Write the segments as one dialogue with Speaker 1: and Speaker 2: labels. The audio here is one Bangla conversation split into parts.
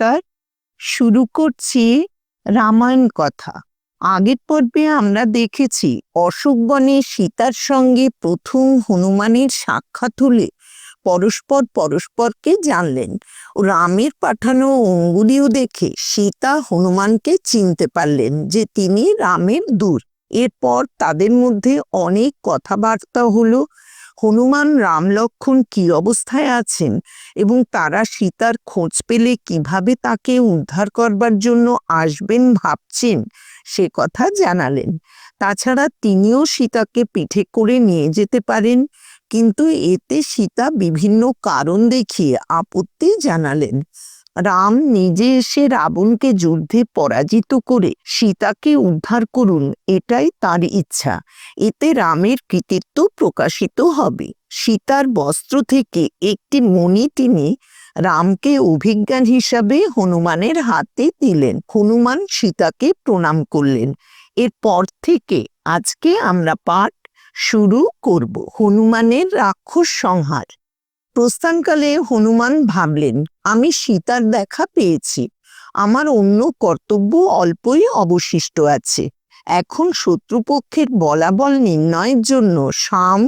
Speaker 1: নমস্কার শুরু করছি রামায়ণ কথা। আগের পর্বে আমরা দেখেছি অশোক বনে সীতার সঙ্গে প্রথম হনুমানের সাক্ষাৎ হলে পরস্পর পরস্পরকে জানলেন। রামের পাঠানো অঙ্গুলিও দেখে সীতা হনুমানকে চিনতে পারলেন যে তিনি রামের দূর এরপর তাদের মধ্যে অনেক কথাবার্তা হলো হনুমান রাম লক্ষণ কি অবস্থায় আছেন এবং তারা সীতার খোঁজ পেলে কীভাবে তাকে উদ্ধার করবার জন্য আসবেন ভাবছেন? সে কথা জানালেন। তাছাড়া তিনিও সীতাকে পিঠে করে নিয়ে যেতে পারেন, কিন্তু এতে সীতা বিভিন্ন কারণ দেখিয়ে আপত্তি জানালেন। রাম নিজে এসে রাবণকে যুদ্ধে পরাজিত করে সীতাকে উদ্ধার করুন, এটাই তার ইচ্ছা। এতে রামের কৃতিত্ব প্রকাশিত হবে। সীতার বস্ত্র থেকে একটি মণি তিনি রামকে অভিজ্ঞান হিসাবে হনুমানের হাতে দিলেন। হনুমান সীতাকে প্রণাম করলেন। এরপর থেকে আজকে আমরা পাঠ শুরু করব। হনুমানের রাক্ষস সংহার। প্রস্থানকালে হনুমান ভাবলেন, আমি সীতার দেখা পেয়েছি। আমার অন্য কর্তব্য অল্পই অবশিষ্ট আছে। এখন শত্রুপক্ষের বলাবল নির্ণয়ের জন্য সাম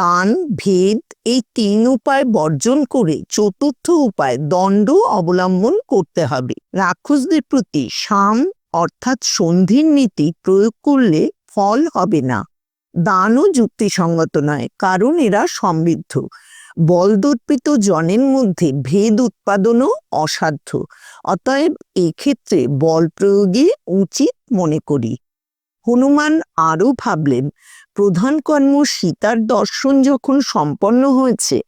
Speaker 1: দান, ভেদ এই তিন উপায় বর্জন করে চতুর্থ উপায় দণ্ড অবলম্বন করতে হবে। রাক্ষসদের প্রতি সাম অর্থাৎ সন্ধির নীতি প্রয়োগ করলে ফল হবে না। দানও যুক্তিসঙ্গত নয়, কারণ এরা সমৃদ্ধ। বলদর্পিত জনের মধ্যে ভেদ উৎপাদনও অসাধ্য। অতএব এক্ষেত্রে বল প্রয়োগে উচিত মনে করি। হনুমান আরও ভাবলেন, প্রধান কর্ম সীতার দর্শন যখন সম্পন্ন হয়েছে,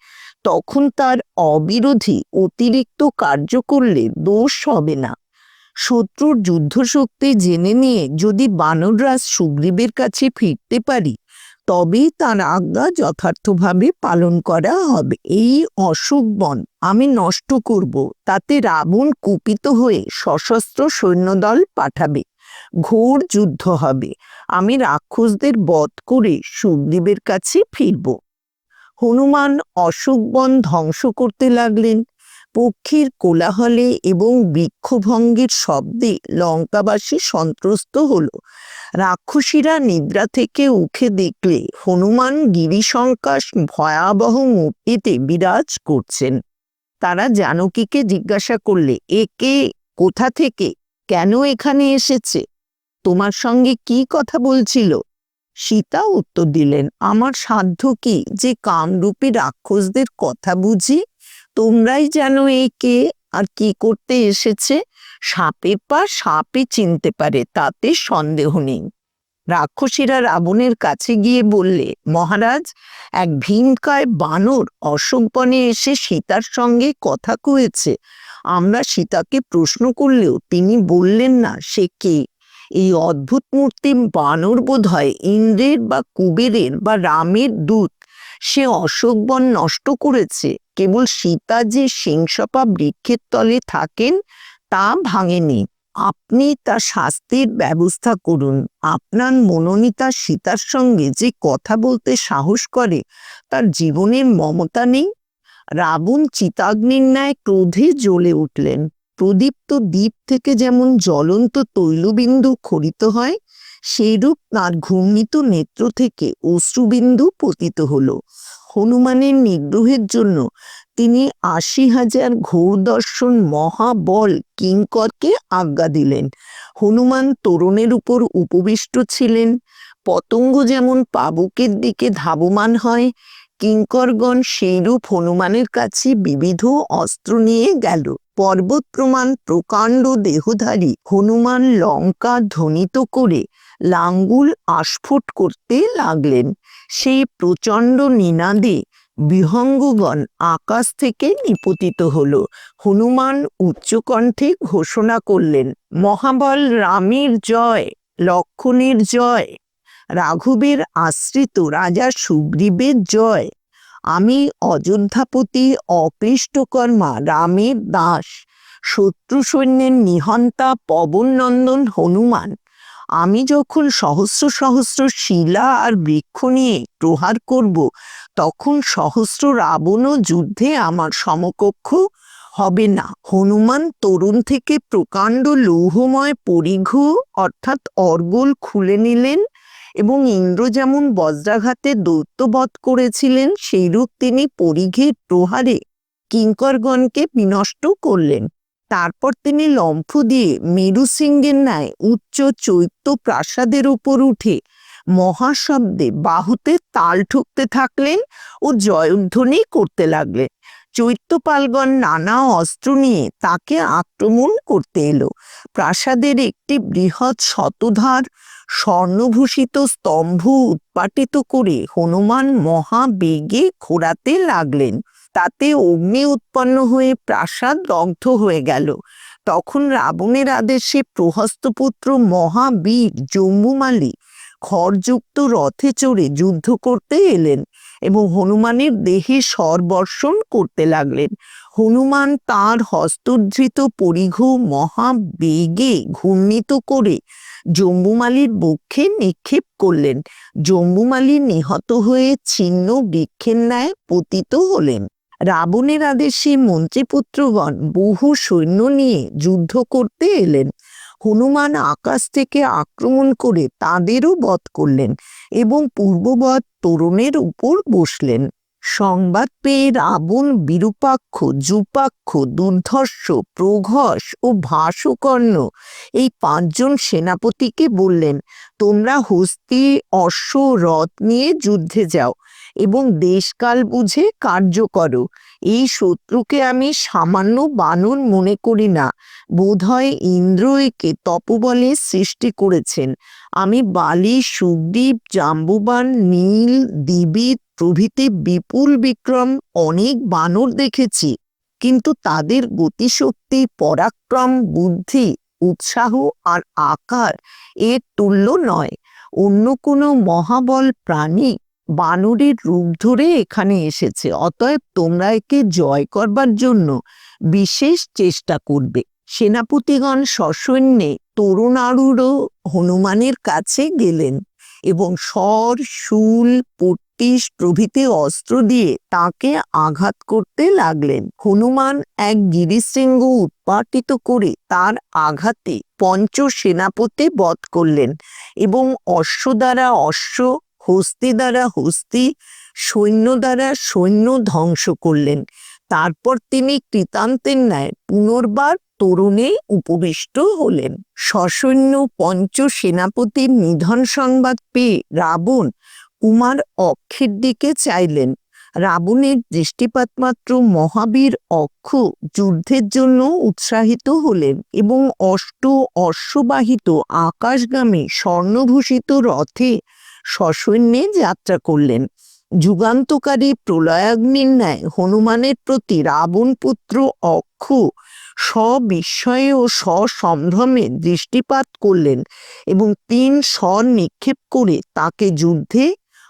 Speaker 1: তখন তার অবিরোধী অতিরিক্ত কার্য করলে দোষ হবে না। শত্রুর যুদ্ধশক্তি জেনে নিয়ে যদি বানররাজ সুগ্রীবের কাছে ফিরতে পারি তবেই তার আজ্ঞা যথার্থভাবে পালন করা হবে। এই অশোক বন আমি নষ্ট করব, তাতে রাবণ কুপিত হয়ে সশস্ত্র সৈন্যদল পাঠাবে, ঘোর যুদ্ধ হবে। আমি রাক্ষসদের বধ করে সুগ্রীবের কাছে ফিরব। হনুমান অশোক বন ধ্বংস করতে লাগলেন। পক্ষীর কোলাহলে এবং বৃক্ষভঙ্গের শব্দে লঙ্কাবাসী সন্ত্রস্ত হল। রাক্ষসীরা নিদ্রা থেকে উঠে দেখলে হনুমান গিরিশঙ্কাশ ভয়াবহ মূর্তিতে বিরাজ করছেন। তারা জানকীকে জিজ্ঞাসা করলে একে কোথা থেকে? কেন এখানে এসেছে? তোমার সঙ্গে কি কথা বলছিল? সীতা উত্তর দিলেন, আমার সাধ্য কি যে কামরূপী রাক্ষসদের কথা বুঝি? তোমরাই জানো এই কে আর কি করতে এসেছে। সাপে পা সাপে চিনতে পারে, তাতে সন্দেহ নেই। রাক্ষসীরা রাবণের কাছে গিয়ে বললে, মহারাজ, এক ভীমকায় বানর অশোক বনে এসে সীতার সঙ্গে কথা কয়েছে। আমরা সীতাকে প্রশ্ন করলেও তিনি বললেন না সে কে। এই অদ্ভুত মূর্তি বানর বোধ হয় ইন্দ্রের বা কুবেরের বা রামের দূত। সে অশোক বন নষ্ট করেছে। কেবল সীতা যে সিংসপা বৃক্ষের তলে থাকেন, তা ভাঙেনি। আপনি তার শাস্তির ব্যবস্থা করুন। আপনার মনোনীতা সীতার সঙ্গে যে কথা বলতে সাহস করে, তার জীবনের মমতা নেই। রাবণ চিতাগ্নির ন্যায় ক্রোধে জ্বলে উঠলেন। প্রদীপ্ত দ্বীপ থেকে যেমন জ্বলন্ত তৈলবিন্দু খরিত হয় সেইরূপ তার ঘূর্ণিত নেত্র থেকে অশ্রুবিন্দু পতিত হলো। হনুমানের নিগ্রহের জন্য তিনি আশি হাজার ঘোর দর্শন মহাবল কিঙ্করকে আজ্ঞা দিলেন। হনুমান তরুণের উপর উপবিষ্ট ছিলেন। পতঙ্গ যেমন পাবকের দিকে ধাবমান হয়, কিঙ্করগণ সেইরূপ হনুমানের কাছে বিবিধ অস্ত্র নিয়ে গেল। পর্বত প্রমাণ প্রকাণ্ড দেহধারী হনুমান লঙ্কা ধ্বনিত করে লাঙ্গুল আস্ফুট করতে লাগলেন। সেই প্রচণ্ড নিনাদে বিহঙ্গগণ আকাশ থেকে নিপতিত হল। হনুমান উচ্চকণ্ঠে ঘোষণা করলেন, মহাবল রামের জয়, লক্ষণের জয়, রাঘবের আশ্রিত রাজা সুগ্রীবের জয়। আমি অযোধ্যাপতি অকৃষ্টকর্মা রামের দাস। শত্রু সৈন্যের নিহন্তা পবননন্দন হনুমান আমি যখন সহস্র সহস্র শিলা আর বৃক্ষ নিয়ে প্রহার করব, তখন সহস্র রাবণও যুদ্ধে আমার সমকক্ষ হবে না। হনুমান তরুণ থেকে প্রকাণ্ড লৌহময় পরিঘ, অর্থাৎ অর্গল খুলে নিলেন এবং ইন্দ্র যেমন বজ্রাঘাতে দৈত্যবধ করেছিলেন, সেইরূপ তিনি পরিঘের প্রহারে কিঙ্করগণকে বিনষ্ট করলেন। তারপর তিনি লম্ফ দিয়ে মেরু সিংহের ন্যায় উচ্চ চৈত্য প্রাসাদের উপর উঠে মহাশব্দে বাহুতে তাল ঠুকতে থাকলেন ও জয়ধ্বনি করতে লাগলেন। চৈত্যপালগণ নানা অস্ত্র নিয়ে তাকে আক্রমণ করতে এলো। প্রাসাদের একটি বৃহৎ শতধার, স্বর্ণভূষিত স্তম্ভ উৎপাটিত করে হনুমান মহাবেগে ঘোরাতে লাগলেন। তাতে অগ্নি উৎপন্ন হয়ে প্রাসাদ দগ্ধ হয়ে গেল। তখন রাবণের আদেশে প্রহস্তপুত্র মহাবীর জম্বুমালী খড়যুক্ত রথে চড়ে যুদ্ধ করতে এলেন এবং হনুমানের দেহে সরবর্ষণ করতে লাগলেন। হনুমান তার হস্তধৃত পরিঘ মহাবেগে ঘূর্ণিত করে জম্বুমালির বক্ষে নিক্ষেপ করলেন। জম্বুমালি নিহত হয়ে ছিন্ন বৃক্ষের ন্যায় পতিত হলেন। রাবণের আদেশে মন্ত্রীপুত্রগণ বহু সৈন্য নিয়ে যুদ্ধ করতে এলেন। হনুমান আকাশ থেকে আক্রমণ করে তাদেরও বধ করলেন এবং পূর্ববধ তরুণের উপর বসলেন। সংবাদ পেয়ে রাবণ, বিরূপাক্ষ জুপাক্ষ দুর্ধর্ষ প্রঘস ও ভাসকর্ণ এই পাঁচজন সেনাপতিকে বললেন, তোমরা হস্তি অশ্ব রথ নিয়ে যুদ্ধে যাও এবং দেশকাল বুঝে কার্য করো। এই শত্রুকে আমি সামান্য বানর মনে করি না। বোধহয় ইন্দ্র একে তপবলে সৃষ্টি করেছেন। আমি বালি সুগ্রীব জাম্বুবান, নীল দিবিত প্রভৃতি বিপুল বিক্রম অনেক বানর দেখেছি, কিন্তু তাদের গতিশক্তি, পরাক্রম, বুদ্ধি, উৎসাহ আর আকার এর তুল্য নয়। অন্য কোনো মহাবল প্রাণী বানরের রূপ ধরে এখানে এসেছে, অতএব তোমরা একে জয় করবার জন্য বিশেষ চেষ্টা করবে। সেনাপতিগণ সসৈন্যে তরুণারুরও হনুমানের কাছে গেলেন এবং স্বর শুল পট্টিস প্রভৃতি অস্ত্র দিয়ে তাকে আঘাত করতে লাগলেন। হনুমান এক গিরিশৃঙ্গ উৎপাটিত করে তার আঘাতে পঞ্চ সেনাপতি বধ করলেন এবং অশ্ব দ্বারা অশ্ব, হস্তি দ্বারা হস্তি, সৈন্য দ্বারা সৈন্য ধ্বংস করলেন। তারপর তিনি কৃতান্তের ন্যায় পুনর্বার তরুণে উপবিষ্ট হলেন। সসৈন্য পঞ্চ সেনাপতির নিধন সংবাদ পেয়ে রাবণ কুমার অক্ষের দিকে চাইলেন। রাবণের দৃষ্টিপাত মাত্র মহাবীর অক্ষ যুদ্ধের জন্য উৎসাহিত হলেন এবং অষ্ট অশ্ববাহিত আকাশগামী স্বর্ণভূষিত রথে সসৈন্যে যাত্রা করলেন। যুগান্তকারী প্রলয়াগ্নির ন্যায় হনুমানের প্রতি রাবণ পুত্র অক্ষ স্ববিস্ময়ে ও সসম্ভ্রমে দৃষ্টিপাত করলেন এবং তিন স্বর নিক্ষেপ করে তাকে যুদ্ধে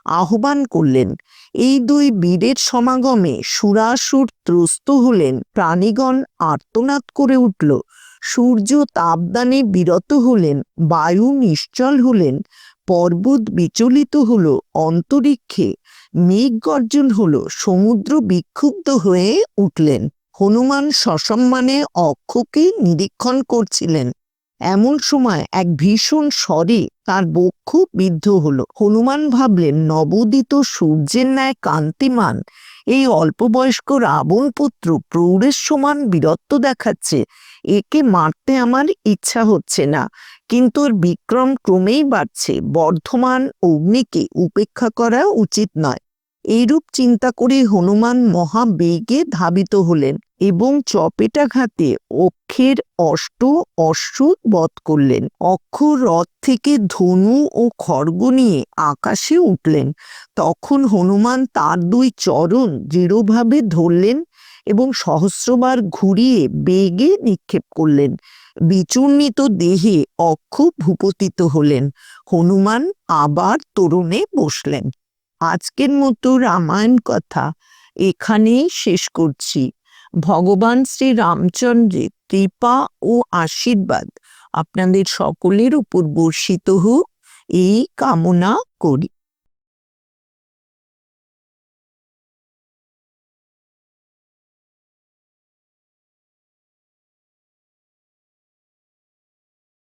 Speaker 1: আহ্বান করলেন। এই দুই বীরের সমাগমে সুরাসুর ত্রস্ত হলেন, প্রাণীগণ আর্তনাদ করে উঠল। সূর্য তাপদানে বিরত হলেন, বায়ু নিশ্চল হলেন, পর্বত বিচলিত হল, অন্তরিক্ষে মেঘ গর্জন হলো, সমুদ্র বিক্ষুব্ধ হয়ে উঠলেন। হনুমান সসম্মানে অক্ষকে নিরীক্ষণ করছিলেন। এমন সময় এক ভীষণ স্বরে তার বক্ষ বিদ্ধ হলো। হনুমান ভাবলেন, নবোদিত সূর্যের ন্যায় কান্তিমান। এই অল্প বয়স্ক রাবণ পুত্র প্রৌঢ়ের সমান বীরত্ব দেখাচ্ছে। একে মারতে আমার ইচ্ছা হচ্ছে না। কিন্তু ওর বিক্রম ক্রমেই বাড়ছে। বর্ধমান অগ্নিকে উপেক্ষা করা উচিত নয়। এইরূপ চিন্তা করে হনুমান মহাবেগে ধাবিত হলেন এবং চপেটাঘাতে অক্ষের অষ্ট অশ্রুত বধ করলেন। অক্ষ রথ থেকে ধনু ও খড়গ নিয়ে আকাশে উঠলেন। তখন হনুমান তার দুই চরণ দৃঢ়ভাবে ধরলেন এবং সহস্রবার ঘুরিয়ে বেগে নিক্ষেপ করলেন। বিচূর্ণিত দেহে অক্ষ ভূপতিত হলেন। হনুমান আবার তরুণে বসলেন। আজকের মতো রামায়ণ কথা এখানেই শেষ করছি। ভগবান শ্রী রামচন্দ্রের কৃপা ও আশীর্বাদ আপনাদের সকলের উপর বর্ষিত হোক, এই কামনা করি।